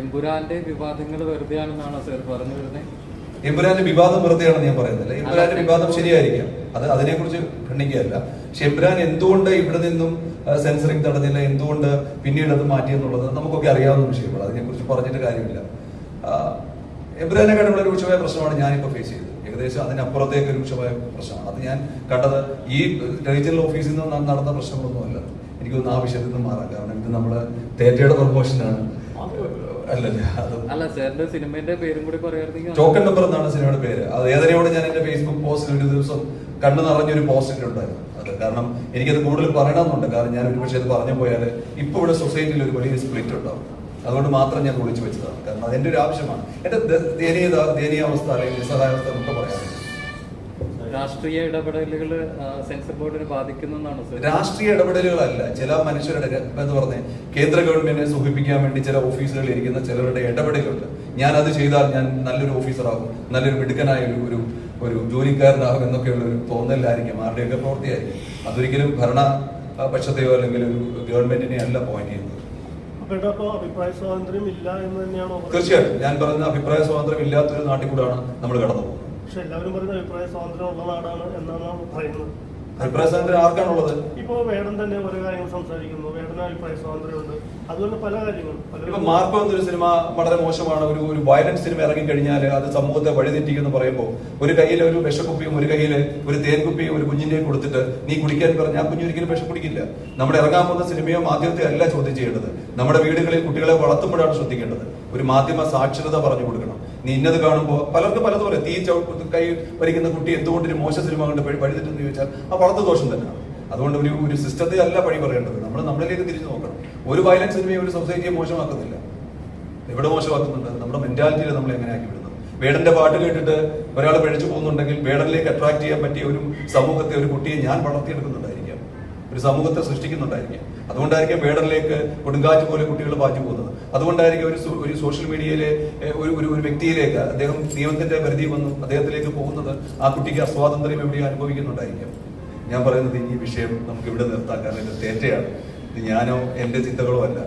എമ്പുരാന്റെ വിവാദങ്ങൾ വെറുതെയാണെന്നാണ് സർ പറഞ്ഞു വരുന്നത് എംപുരാന്റെ വിവാദം വെറുതെയാണെന്ന് ഞാൻ പറയുന്നില്ല. എംപുരാന്റെ വിവാദം ശരിയായിരിക്കാം. അത് അതിനെക്കുറിച്ച് ഖണ്ഡിക്കുകയല്ല. പക്ഷെ എംപുരാൻ എന്തുകൊണ്ട് ഇവിടെ നിന്നും സെൻസറിങ് തടഞ്ഞില്ല എന്തുകൊണ്ട് പിന്നീട് അത് മാറ്റി എന്നുള്ളത് നമുക്കൊക്കെ അറിയാവുന്ന വിഷയമാണ്. അതിനെക്കുറിച്ച് പറഞ്ഞിട്ട് കാര്യമില്ല. കണ്ടുള്ള രൂക്ഷമായ പ്രശ്നമാണ് ഞാനിപ്പോൾ ഫേസ് ചെയ്തത്. ഏകദേശം അതിനപ്പുറത്തേക്ക് രൂക്ഷമായ പ്രശ്നമാണ്. അത് ഞാൻ കണ്ടത് ഈ റീജിയണൽ ഓഫീസിൽ നിന്ന് നടന്ന പ്രശ്നങ്ങളൊന്നുമല്ല. എനിക്കൊന്നും ആ വിഷയത്തിൽ നിന്ന് മാറാം. കാരണം ഇത് നമ്മൾ തേറ്റയുടെ പ്രൊമോഷനാണ് അല്ല സാറിന്റെ സിനിമയുടെ പേരും കൂടി പറയായിരുന്നെങ്കിൽ ടോക്കൺ നമ്പർ എന്നാണ് സിനിമയുടെ പേര്. അത് ഏതനയോട് ഞാൻ എന്റെ ഫേസ്ബുക്ക് പോസ്റ്റിൽ ഒരു ദിവസം കണ്ണു നിറഞ്ഞൊരു പോസ്റ്റ് ഉണ്ടായിരുന്നു. അത് കാരണം എനിക്കത് കൂടുതൽ പറയണമെന്നുണ്ട്. കാരണം ഞാൻ ഒരുപക്ഷെ അത് പറഞ്ഞു പോയാൽ ഇപ്പൊ ഇവിടെ സൊസൈറ്റിയിൽ ഒരു വലിയ സ്പ്ലിറ്റ് ഉണ്ടാവും. അതുകൊണ്ട് മാത്രം ഞാൻ വിളിച്ചു വെച്ചതാണ്. കാരണം അത് എന്റെ ഒരു ആവശ്യമാണ്. എന്റെ ദയനീയത ദയനീയാവസ്ഥ അല്ലെങ്കിൽ നിസ്സഹായാവസ്ഥ നമുക്ക് പറയാനുണ്ട് രാഷ്ട്രീയ ഇടപെടലുകൾ സെൻസർ ബോർഡിനെ ബാധിക്കുന്നെന്നാണ് സാർ? രാഷ്ട്രീയ ഇടപെടലുകളല്ല. ചില മനുഷ്യരുടെ എന്ന് പറഞ്ഞ കേന്ദ്ര ഗവൺമെന്റിനെ സുഖിപ്പിക്കാൻ വേണ്ടി ചില ഓഫീസുകളിൽ ഇരിക്കുന്ന ചിലരുടെ ഇടപെടലുണ്ട്. ഞാൻ അത് ചെയ്താൽ ഞാൻ നല്ലൊരു ഓഫീസറാകും നല്ലൊരു മിടുക്കനായ ഒരു ഒരു ഒരു ജോലിക്കാരനാകും എന്നൊക്കെയുള്ള ഒരു തോന്നലായിരിക്കും ആരുടെയൊക്കെ പ്രവൃത്തിയായിരിക്കും. അതൊരിക്കലും ഭരണ പക്ഷത്തെയോ അല്ലെങ്കിൽ ഒരു ഗവൺമെന്റിനെ അല്ല പോയിന്റ് ചെയ്യുന്നത്? തീർച്ചയായിട്ടും. ഞാൻ പറഞ്ഞ അഭിപ്രായ സ്വാതന്ത്ര്യം ഇല്ലാത്തൊരു നാട്ടിൽ കൂടാണ് നമ്മൾ കടന്നു പോകുന്നത് പക്ഷെ എല്ലാവരും പറയുന്ന അഭിപ്രായ നാടാണ് എന്നാണ് പറയുന്നത്. അഭിപ്രായ സ്വാതന്ത്ര്യം ആർക്കാണുള്ളത്? ഇപ്പോ വേടൻ തന്നെ ഓരോ കാര്യങ്ങൾ സംസാരിക്കുന്നു. വേടന് അഭിപ്രായ സ്വാതന്ത്ര്യമുണ്ട്. അതുപോലെ പല കാര്യങ്ങളും. ഇപ്പൊ പലരും മാർക്കോ എന്നൊരു സിനിമ വളരെ മോശമാണ്. ഒരു ഒരു വയലന്റ് സിനിമ ഇറങ്ങി കഴിഞ്ഞാൽ അത് സമൂഹത്തെ വഴിതെറ്റിക്കുമെന്ന് പറയുമ്പോൾ ഒരു കയ്യിൽ ഒരു വിഷക്കുപ്പിയും ഒരു കയ്യിൽ ഒരു തേൻകുപ്പിയും ഒരു കുഞ്ഞിനെ കൊടുത്തിട്ട് നീ കുടിക്കാൻ പറഞ്ഞ ആ കുഞ്ഞൊരിക്കലും വിഷം കുടിക്കില്ല. നമ്മുടെ ഇറങ്ങാൻ പോകുന്ന സിനിമയോ മാധ്യമത്തെ അല്ല ചോദ്യം ചെയ്യേണ്ടത്. നമ്മുടെ വീടുകളിൽ കുട്ടികളെ വളർത്തുമ്പോഴാണ് ശ്രദ്ധിക്കേണ്ടത്. ഒരു മാധ്യമ സാക്ഷരത പറഞ്ഞു കൊടുക്കണം. നീ ഇന്നത് കാണുമ്പോൾ പലർക്കും പലതും പറയാം തീ ചവിട്ട് കൈ വരിക്കുന്ന കുട്ടി എന്തുകൊണ്ട് ഒരു മോശ സിനിമ കണ്ട് പഴുതിട്ടെന്ന് ചോദിച്ചാൽ ആ വളർത്തു ദോഷം തന്നെയാണ്. അതുകൊണ്ട് ഒരു ഒരു സിസ്റ്റത്തെ അല്ല പഴി പറയേണ്ടത്. നമ്മൾ നമ്മളിലേക്ക് തിരിച്ചു നോക്കണം. ഒരു വയലൻസ് സിനിമയെ ഒരു സൊസൈറ്റിയെ മോശമാക്കുന്നില്ല. എവിടെ മോശമാക്കുന്നുണ്ട്? നമ്മുടെ മെന്റാലിറ്റിയിൽ നമ്മൾ എങ്ങനെ ആക്കി വിടുന്നത്? വേടന്റെ പാട്ട് കേട്ടിട്ട് ഒരാൾ പിഴച്ചു പോകുന്നുണ്ടെങ്കിൽ വേടനിലേക്ക് അട്രാക്ട് ചെയ്യാൻ പറ്റിയ ഒരു സമൂഹത്തെ ഒരു കുട്ടിയെ ഞാൻ വളർത്തിയെടുക്കുന്നുണ്ടായിരിക്കാം. ഒരു സമൂഹത്തെ സൃഷ്ടിക്കുന്നുണ്ടായിരിക്കും. അതുകൊണ്ടായിരിക്കും വേടറിലേക്ക് കൊടുങ്കാറ്റ് പോലെ കുട്ടികൾ പാറ്റു പോകുന്നത്. അതുകൊണ്ടായിരിക്കും ഒരു ഒരു സോഷ്യൽ മീഡിയയിലെ ഒരു ഒരു ഒരു വ്യക്തിയിലേക്ക് അദ്ദേഹം നിയമത്തിന്റെ പരിധി വന്നു അദ്ദേഹത്തിലേക്ക് പോകുന്നത് ആ കുട്ടിക്ക് അസ്വാതന്ത്ര്യം എവിടെയും അനുഭവിക്കുന്നുണ്ടായിരിക്കും. ഞാൻ പറയുന്നത് ഈ വിഷയം നമുക്ക് ഇവിടെ നിർത്താൻ കാരണം ഇത് തേറ്റയാണ്. ഇത് ഞാനോ എന്റെ ചിന്തകളോ അല്ല.